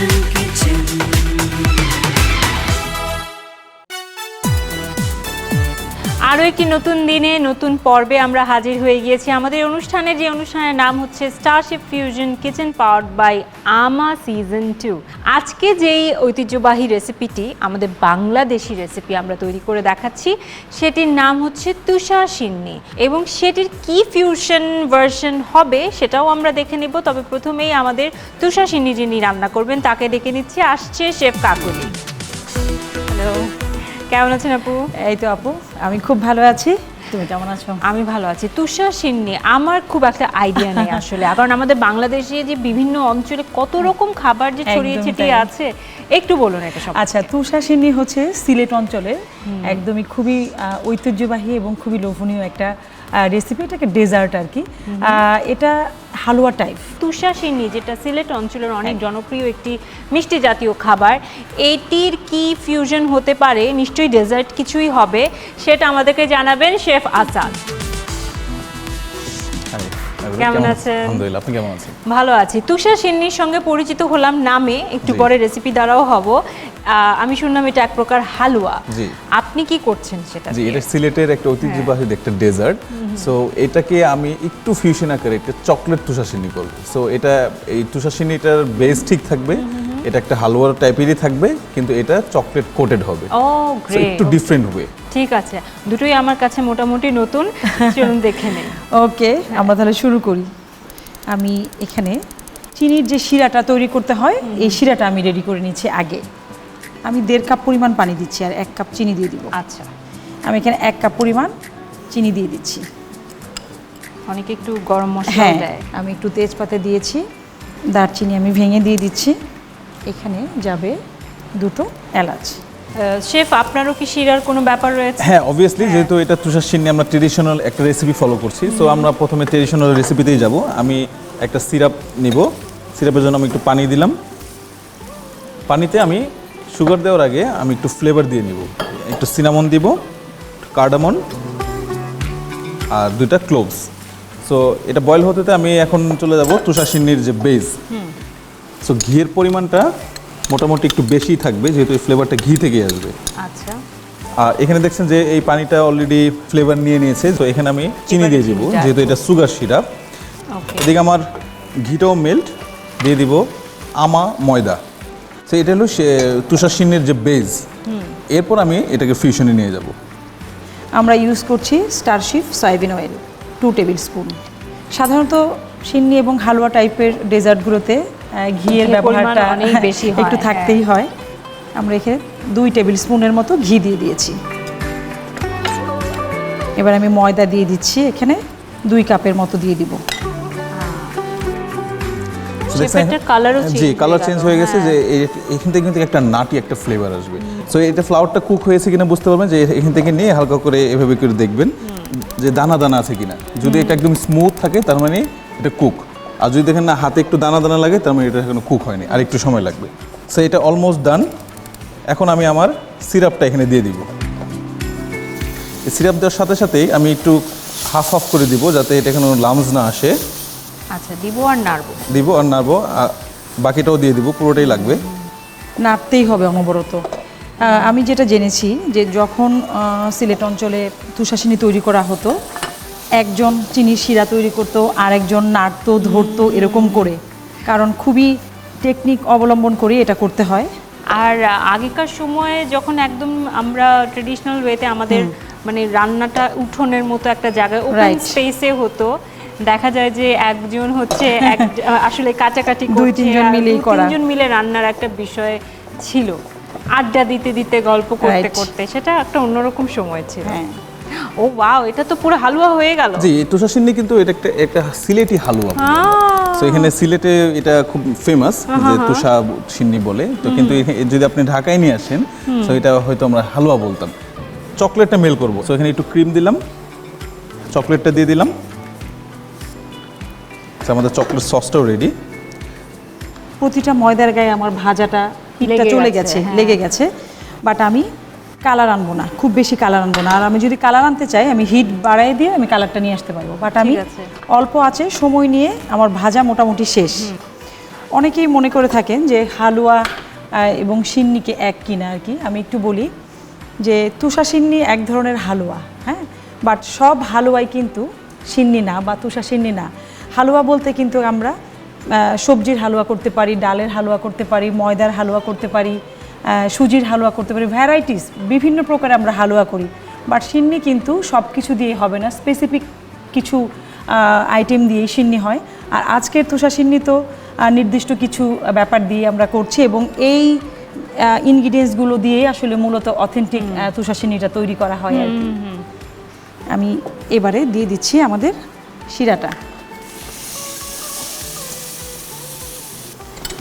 you একটি নতুন দিনে, নতুন পর্বে আমরা হাজির হয়ে গিয়েছি। আমাদের অনুষ্ঠানের যে অনুষ্ঠানের নাম হচ্ছে Starship fusion kitchen power by আমা সিজন টু আজকে যেই ঐতিহ্যবাহী রেসিপিটি আমাদের বাংলাদেশি রেসিপি আমরা তৈরি করে দেখাচ্ছি, সেটির নাম হচ্ছে তুষার সিন্নি। এবং সেটির কি ফিউশন ভার্সন হবে, সেটাও আমরা দেখে নেব। তবে প্রথমেই আমাদের তুষার সিন্নি যিনি রান্না করবেন, তাকে ডেকে নিচ্ছি। আসছে শেফ কাকুলি কেমন আছেন আপু? এই তো আপু আমি খুব ভালো আছি। তুমি কেমন আছো? আমি ভালো আছি। তুষার সিন্নি আমার খুব একটা আইডিয়া নেই আসলে। কারণ আমাদের বাংলাদেশে যে বিভিন্ন অঞ্চলে কত রকম খাবার যে ছড়িয়ে ছিটিয়ে আছে একটু বলুন এটা সব। আচ্ছা তুষার সিন্নি হচ্ছে সিলেট অঞ্চলের একদমই খুবই ঐতিহ্যবাহী এবং খুবই লোভনীয় একটা রেসিপি এটাকে ডেজার্ট আর কি। আহ, এটা হালুয়া টাইপ তুষার সিন্নি যেটা সিলেট অঞ্চলের অনেক জনপ্রিয় একটি মিষ্টি জাতীয় খাবার। এটির কি ফিউশন হতে পারে? নিশ্চয়ই ডেজার্ট কিছুই হবে। সেটা আমাদেরকে জানাবেন শেফ আসাদ। কেমন আছেন? আলহামদুলিল্লাহ আপনি কেমন আছেন? ভালো আছি। তুষার সিন্নির সঙ্গে পরিচিত হলাম নামে একটু পরে রেসিপি দ্বারাও হব। আমি শুনলাম এটা এক প্রকার হালুয়া। জি। আপনি কি করছেন সেটা জি এটা সিলেটের একটা ঐতিহ্যবাহী একটা ডেজার্ট। সো এটাকে আমি একটু ফিউশন আকারে একটা চকলেট তুষাসিনী করব। সো এটা এই তুষাসিনীটার বেস ঠিক থাকবে। এটা একটা হালুয়ার টাইপেরই থাকবে কিন্তু এটা চকলেট কোটেড হবে। একটু ডিফারেন্ট হবে ঠিক আছে। দুটোই আমার কাছে মোটামুটি নতুন। চলুন দেখে নেই। ওকে আমরা তাহলে শুরু করি। আমি এখানে চিনির যে শিরাটা তৈরি করতে হয় এই শিরাটা আমি রেডি করে নিয়েছি আগে। আমি দেড় কাপ পরিমাণ পানি দিচ্ছি আর এক কাপ চিনি দিয়ে দিব। আচ্ছা। আমি এখানে এক কাপ পরিমাণ চিনি দিয়ে দিচ্ছি। অনেকে একটু গরম মশলা হ্যাঁ। দেয়। আমি একটু তেজপাতা দিয়েছি। দারচিনি আমি ভেঙে দিয়ে দিচ্ছি। এখানে যাবে দুটো এলাচ। শেফ আপনারও কি শিরার কোনো ব্যাপার রয়েছে? হ্যাঁ অবভিয়াসলি যেহেতু এটা তুষার সিন্নি আমরা ট্রেডিশনাল একটা রেসিপি ফলো করছি। সো আমরা প্রথমে ট্রেডিশনাল রেসিপিতেই যাব। আমি একটা সিরাপ নিব। সিরাপের জন্য আমি একটু পানি দিলাম। পানিতে আমি সুগার দেওয়ার আগে আমি একটু ফ্লেভার দিয়ে নিব। একটু সিনামন দিব কার্ডামন আর দুইটা ক্লোভস সো এটা বয়েল হতেতে আমি এখন চলে যাব তুষার সিন্নির যে বেস সো ঘিয়ের পরিমাণটা মোটামুটি একটু বেশি থাকবে যেহেতু এই ফ্লেভারটা ঘি থেকে আসবে। আচ্ছা। আর এখানে দেখছেন যে এই পানিটা অলরেডি ফ্লেভার নিয়ে নিয়েছে তো এখানে আমি চিনি দিয়ে দিব যেহেতু এটা সুগার সিরাপ এদিকে আমার ঘিটাও মেল্ট দিয়ে দিব আমা ময়দা। তো এটা হলো সে তুষার সিন্নির যে বেজ এরপর আমি এটাকে ফিউশনে নিয়ে যাব। আমরা ইউজ করছি Starship soybean oil two tablespoon সাধারণত সিন্নি এবং হালুয়া টাইপের ডেজার্টগুলোতে ঘিয়ের ব্যবহারটা অনেক বেশি একটু হ্যাঁ। থাকতেই হয়। আমরা এখানে দুই টেবিল স্পুনের মতো ঘি দিয়ে দিয়েছি। এবার আমি ময়দা দিয়ে দিচ্ছি এখানে দুই কাপের মতো দিয়ে দিব। শেফেরটার কালারও জি কালার চেঞ্জ হয়ে গেছে যে এখান থেকে কিন্তু একটা নাটি একটা ফ্লেভার আসবে। সো এটা ফ্লাওয়ারটা কুক হয়েছে কিনা বুঝতে পারবেন যে এখান থেকে নিয়ে হালকা করে এভাবে করে দেখবেন যে দানা দানা আছে কিনা। যদি এটা একদম স্মুথ থাকে তার মানে এটা কুক আর যদি দেখেন না হাতে একটু দানা দানা লাগে তার মানে এটা এখনও কুক হয়নি আর একটু সময় লাগবে। সো এটা অলমোস্ট ডান এখন আমি আমার সিরাপটা এখানে দিয়ে দিব। সিরাপ দেওয়ার সাথে সাথেই আমি একটু হাফ হাফ করে দিব যাতে এটা কোনো লামস না আসে। আচ্ছা দিব আর নাড়বো? দিব আর নাড়বো বাকিটাও দিয়ে দিব পুরোটাই লাগবে। নাড়তেই হবে অনবরত। আমি যেটা জেনেছি যে যখন সিলেট অঞ্চলে তুষাসিনী তৈরি করা হতো একজন চিনির শিরা তৈরি করতো আর একজন নাড়তো ধরতো এরকম করে। কারণ খুবই টেকনিক অবলম্বন করে এটা করতে হয়। আর আগেকার সময়ে যখন একদম আমরা ট্রেডিশনাল ওয়েতে আমাদের মানে রান্নাটা উঠোনের মতো একটা জায়গায় ওপেন. স্পেসে হতো দেখা যায় যে একজন হচ্ছে আসলে কাটাকাটি দুই তিনজন মিলে মিলেই তিনজন মিলে রান্নার একটা বিষয় ছিল। আড্ডা দিতে দিতে গল্প করতে করতে সেটা একটা অন্যরকম সময় ছিল। হ্যাঁ। ও ওয়াও এটা তো পুরো হালুয়া হয়ে গেল। জি তুষার সিন্নি কিন্তু এটা একটা একটা সিলেটি হালুয়া তো এখানে সিলেটে এটা খুব ফেমাস যে তুষা সিন্নি বলে। তো কিন্তু এখানে- যদি আপনি ঢাকায় নিয়ে আসেন তো এটা হয়তো আমরা হালুয়া বলতাম। চকলেটটা মেল করব। তো এখানে একটু ক্রিম দিলাম। চকলেটটা দিয়ে দিলাম। আমাদের চকলেট সসটাও রেডি প্রতিটা ময়দার গায়ে আমার ভাজাটা লেগে চলে গেছে, গেছে হ্যাঁ। লেগে গেছে। বাট আমি কালার আনব না খুব বেশি কালার আনব না। আর আমি যদি কালার আনতে চাই আমি হিট বাড়াই দিয়ে আমি কালারটা নিয়ে আসতে পারব। বাট আমি অল্প আছে সময় নিয়ে আমার ভাজা মোটামুটি শেষ। অনেকেই মনে করে থাকেন যে হালুয়া এবং সিন্নিকে এক কিনা আর কি। আমি একটু বলি যে তুষা সিন্নি এক ধরনের হালুয়া হ্যাঁ? বাট সব হালুয়াই কিন্তু সিন্নি না বা তুষা সিন্নি না। হালুয়া বলতে কিন্তু আমরা সবজির হালুয়া করতে পারি ডালের হালুয়া করতে পারি ময়দার হালুয়া করতে পারি সুজির হালুয়া করতে পারি ভ্যারাইটিস বিভিন্ন প্রকার আমরা হালুয়া করি। বাট সিন্নি কিন্তু সব কিছু দিয়ে হবে না স্পেসিফিক কিছু আইটেম দিয়েই সিন্নি হয়। আর আজকের তুষা সিন্নি তো নির্দিষ্ট কিছু ব্যাপার দিয়ে আমরা করছি এবং এই ইনগ্রিডিয়েন্টসগুলো দিয়েই আসলে মূলত অথেন্টিক তুষা সিন্নিটা তৈরি করা হয় আর কি। আমি এবারে দিয়ে দিচ্ছি আমাদের শিরাটা।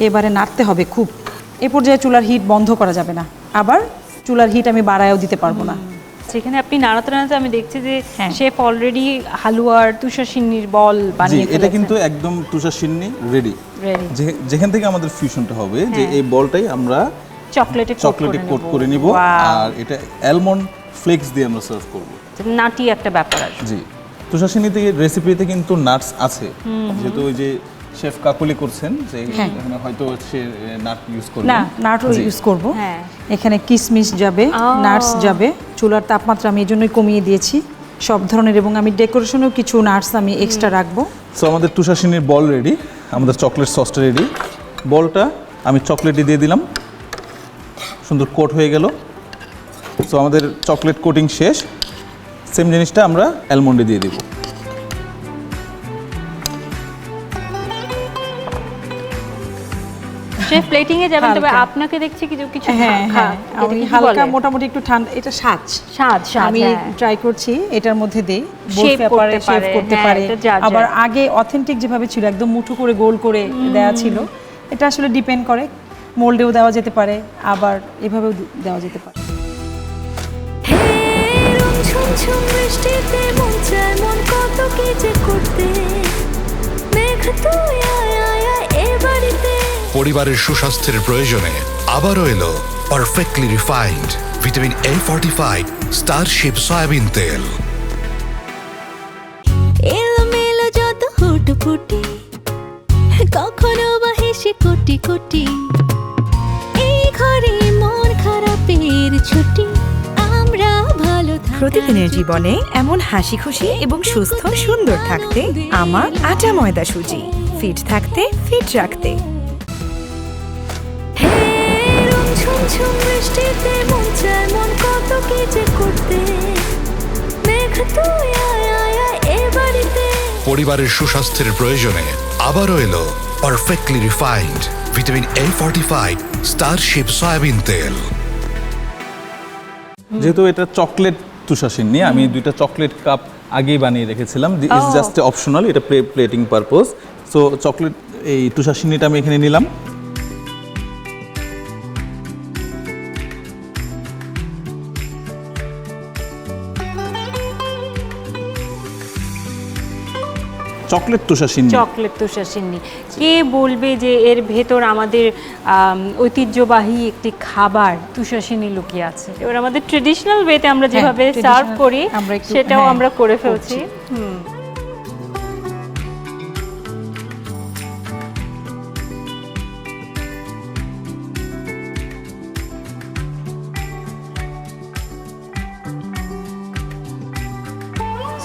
এবারে নাড়তে হবে খুব। এ পর্যায়ে চুলার হিট বন্ধ করা যাবে না। আবার চুলার হিট আমি বাড়ায়ও দিতে পারব না। সেখানে আপনি নাড়াতে নাড়াতে আমি দেখছি যে হ্যাঁ। শেফ অলরেডি হালুয়ার তুষার সিন্নির বল জি বানিয়ে এটা কিন্তু একদম তুষার সিন্নি রেডি যেখান থেকে আমাদের ফিউশনটা হবে যে হ্যাঁ। এই বলটাই আমরা চকলেটে চকলেটে কোট করে নিব। আর এটা অ্যালমন্ড ফ্লেক্স দিয়ে আমরা সার্ভ করব। নাটি একটা ব্যাপার আছে জি। তুষার সিন্নিতে রেসিপিতে কিন্তু নাটস আছে। যেহেতু ওই যে শেফ কাকুলি করছেন যে হ্যাঁ। এখানে হয়তো সে নাট ইউজ করবে। না নাটও ইউজ করব। হ্যাঁ। এখানে কিশমিশ যাবে নাটস যাবে চুলার তাপমাত্রা আমি এই জন্যই কমিয়ে দিয়েছি সব ধরনের এবং আমি ডেকোরেশনেও কিছু নাটস আমি এক্সট্রা রাখব। সো আমাদের তুষার সিন্নির বল রেডি আমাদের চকলেট সসটা রেডি বলটা আমি চকলেটই দিয়ে দিলাম। সুন্দর কোট হয়ে গেল। সো আমাদের চকলেট কোটিং শেষ। সেম জিনিসটা আমরা অ্যালমন্ডে দিয়ে দিব। শেফ প্লেটিং এ যাবেন তবে আপনাকে দেখছি কিছু কিছু হ্যাঁ হ্যাঁ। আমি হালকা মোটামুটি একটু ঠান্ডা এটা সাজ। স্বাদ স্বাদ আমি হ্যাঁ। ট্রাই করছি এটার মধ্যে দেই। Shape করতে শেপ করতে হ্যাঁ, পারে। আবার আগে অথেন্টিক যেভাবে ছিল একদম মুঠো করে গোল করে দেওয়া ছিল এটা আসলে ডিপেন্ড করে। মোল্ডেও দেওয়া যেতে পারে আবার এভাবেও দেওয়া যেতে পারে। বৃষ্টিতে মন চায় মন কত কি যে করতে। মেঘ তুই আয় আয় আয় এ বাড়িতে পরিবারের সুস্বাস্থ্যের প্রয়োজনে আবারও এলো perfectly refined vitamin A fortified Starship soybean তেল। যত হুটফুটি কখনো বা হেসে কোটি কোটি। এই ঘরে মন খারাপের ছুটি আমরা ভালো প্রতিদিনের জীবনে এমন হাসি খুশি এবং সুস্থ সুন্দর থাকতে আমার আটা ময়দা সুজি। ফিট থাকতে ফিট রাখতে। ঝুমঝুম বৃষ্টিতে মন চায় মন কত কি যে করতে। মেঘ তুই আয় আয় আয় এ বাড়িতে। পরিবারের সুস্বাস্থ্যের প্রয়োজনে আবারও এলো perfectly refined vitamin A fortified Starship soybean তেল। যেহেতু এটা চকলেট তুষার সিন্নি আমি দুইটা চকলেট কাপ আগেই বানিয়ে রেখেছিলাম। ইজ জাস্ট অপশনাল এটা প্লেটিং পারপোজ সো চকলেট এই তুষার সিন্নিটা আমি এখানে নিলাম। চকলেট তুষার সিন্নি। চকলেট তুষার সিন্নি। কে বলবে যে এর ভেতর আমাদের আম, ঐতিহ্যবাহী একটি খাবার তুষার সিন্নি লুকিয়ে আছে? এবার আমাদের ট্রেডিশনাল ওয়েতে আমরা যেভাবে সার্ভ হ্যাঁ, করি সেটাও হ্যাঁ, আমরা করে ফেলছি।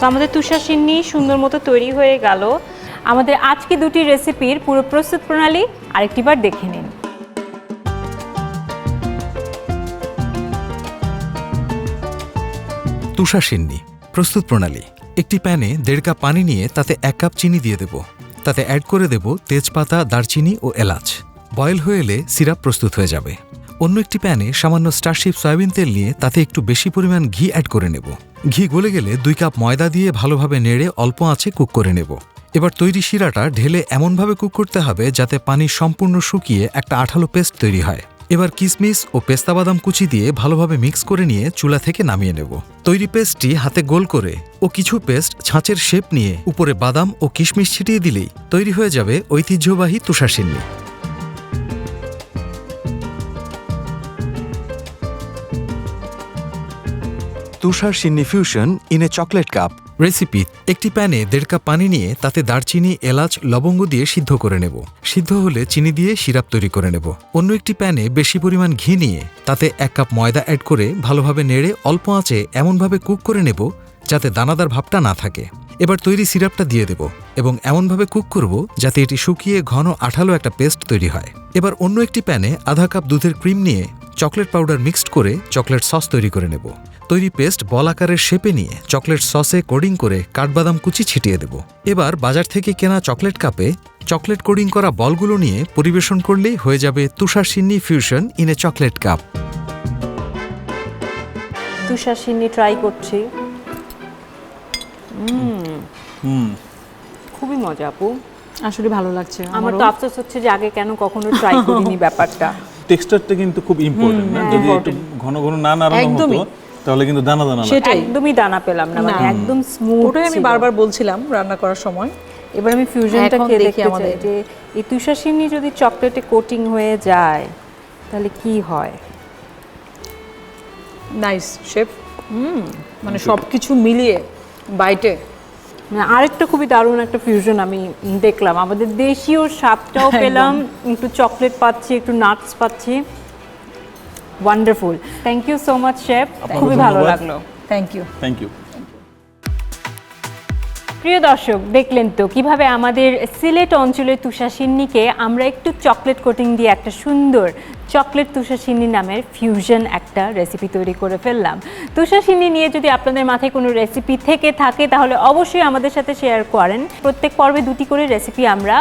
So, আমাদের তুষার সিন্নি সুন্দর মতো তৈরি হয়ে গেল। আমাদের আজকে দুটি রেসিপির পুরো প্রস্তুত প্রণালী আরেকটিবার দেখে নিন। তুষার সিন্নি প্রস্তুত প্রণালী। একটি প্যানে দেড় কাপ পানি নিয়ে তাতে এক কাপ চিনি দিয়ে দেব। তাতে অ্যাড করে দেব তেজপাতা দারচিনি ও এলাচ। বয়েল হয়ে এলে সিরাপ প্রস্তুত হয়ে যাবে। অন্য একটি প্যানে সামান্য স্টারশিপ সয়াবিন তেল নিয়ে তাতে একটু বেশি পরিমাণ ঘি অ্যাড করে নেব। ঘি গলে গেলে দুই কাপ ময়দা দিয়ে ভালোভাবে নেড়ে অল্প আঁচে কুক করে নেব। এবার তৈরি শিরাটা ঢেলে এমনভাবে কুক করতে হবে যাতে পানি সম্পূর্ণ শুকিয়ে একটা আঠালো পেস্ট তৈরি হয়। এবার কিসমিস ও পেস্তা বাদাম কুচি দিয়ে ভালোভাবে মিক্স করে নিয়ে চুলা থেকে নামিয়ে নেব। তৈরি পেস্টটি হাতে গোল করে ও কিছু পেস্ট ছাঁচের শেপ নিয়ে উপরে বাদাম ও কিশমিশ ছিটিয়ে দিলেই তৈরি হয়ে যাবে ঐতিহ্যবাহী তুষার তুষার সিন্নি fusion in a chocolate cup recipe একটি প্যানে দেড় কাপ পানি নিয়ে তাতে দারচিনি, এলাচ, লবঙ্গ দিয়ে সিদ্ধ করে নেব। সিদ্ধ হলে চিনি দিয়ে সিরাপ তৈরি করে নেব। অন্য একটি প্যানে বেশি পরিমাণ ঘি নিয়ে তাতে এক কাপ ময়দা অ্যাড করে ভালোভাবে নেড়ে অল্প আঁচে এমনভাবে কুক করে নেব যাতে দানাদার ভাবটা না থাকে। এবার তৈরি সিরাপটা দিয়ে দেব এবং এমনভাবে কুক করব যাতে এটি শুকিয়ে ঘন আঠালো একটা পেস্ট তৈরি হয়। এবার অন্য একটি প্যানে আধা কাপ দুধের ক্রিম নিয়ে চকলেট পাউডার মিক্সড করে চকলেট সস তৈরি করে নেব। তৈরি পেস্ট বল আকারের শেপে নিয়ে চকলেট সসে কোডিং করে কাঠবাদাম কুচি ছিটিয়ে দেব। এবার বাজার থেকে কেনা চকলেট কাপে চকলেট কোডিং করা বলগুলো নিয়ে পরিবেশন করলেই হয়ে যাবে তুষার সিন্নি fusion in a chocolate cup. তুষার সিন্নি ট্রাই করছি। হুম। খুবই মজা আপু। আসলে ভালো লাগছে আমার তো আফসোস হচ্ছে যে আগে কেন কখনো ট্রাই করিনি ব্যাপারটা। টেক্সচারটা কিন্তু খুব ইম্পর্টেন্ট না? যদি একটু ঘন ঘন না নাড়ানো হতো। তাহলে কিন্তু দানা দানা। সেটাই। একদমই দানা পেলাম না মানে একদম স্মুথ ওটাই আমি বারবার বলছিলাম রান্না করার সময়। এবার আমি ফিউশনটা খেয়ে দেখি আমাদের। যে এই তুষার সিন্নি যদি চকলেটে কোটিং হয়ে যায় তাহলে কি হয়? নাইস শেফ মানে সব কিছু মিলিয়ে বাইটে মানে আরেকটা খুবই দারুণ একটা ফিউশন আমি দেখলাম। আমাদের দেশীয় স্বাদটাও পেলাম একটু চকলেট পাচ্ছি একটু নাটস পাচ্ছি। Wonderful thank you so much chef খুবই ভালো লাগল। থ্যাংক ইউ থ্যাংক ইউ প্রিয় দর্শক দেখলেন তো কীভাবে আমাদের সিলেট অঞ্চলের তুষাসিন্নিকে আমরা একটু চকলেট কোটিং দিয়ে একটা সুন্দর চকলেট তুষাসিন্নি নামের ফিউশন একটা রেসিপি তৈরি করে ফেললাম। তুষাসিন্নি নিয়ে যদি আপনাদের মাথায় কোনো রেসিপি থেকে থাকে তাহলে অবশ্যই আমাদের সাথে শেয়ার করেন। প্রত্যেক পর্বে দুটি করে রেসিপি আমরা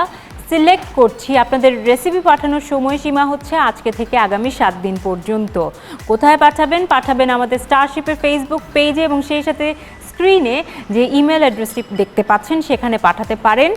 সিলেক্ট করছি। আপনাদের রেসিপি পাঠানোর সময়সীমা হচ্ছে আজকে থেকে আগামী সাত দিন পর্যন্ত। কোথায় পাঠাবেন? পাঠাবেন আমাদের স্টারশিপের ফেসবুক পেজে এবং সেই সাথে স্ক্রিনে যে ইমেল অ্যাড্রেসটি দেখতে পাচ্ছেন, সেখানে পাঠাতে পারেন।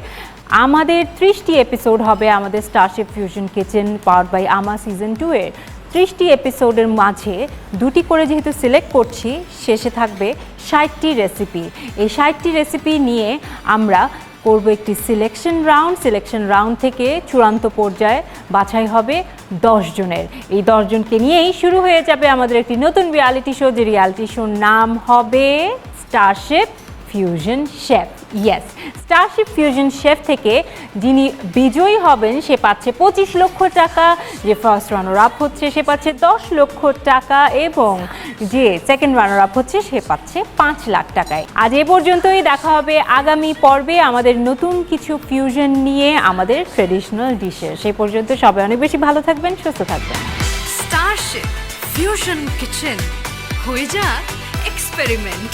আমাদের ত্রিশটি এপিসোড হবে আমাদের Starship fusion kitchen powered by আমা সিজন টু এর। ত্রিশটি এপিসোডের মাঝে দুটি করে যেহেতু সিলেক্ট করছি, শেষে থাকবে ষাটটি রেসিপি এই ষাটটি রেসিপি নিয়ে আমরা করব একটি সিলেকশন রাউন্ড সিলেকশন রাউন্ড থেকে চূড়ান্ত পর্যায়ে বাছাই হবে জনের। এই দশজনকে নিয়েই শুরু হয়ে যাবে আমাদের একটি নতুন রিয়ালিটি শো যে রিয়ালিটি শোর নাম হবে Starship fusion chef yes Starship fusion chef থেকে যিনি বিজয়ী হবেন, সে পাচ্ছে পঁচিশ লক্ষ টাকা। যে ফার্স্ট রানার আপ হচ্ছে, সে পাচ্ছে দশ লক্ষ টাকা এবং যে সেকেন্ড রানার আপ হচ্ছে, সে পাচ্ছে পাঁচ লাখ টাকায়। আজ এ পর্যন্তই, দেখা হবে আগামী পর্বে আমাদের নতুন কিছু ফিউশন নিয়ে, আমাদের ট্রেডিশনাল ডিশে সে পর্যন্ত সবাই অনেক বেশি ভালো থাকবেন, সুস্থ থাকবেন। Starship ফিউশন কিচেন হয়ে যাক এক্সপেরিমেন্ট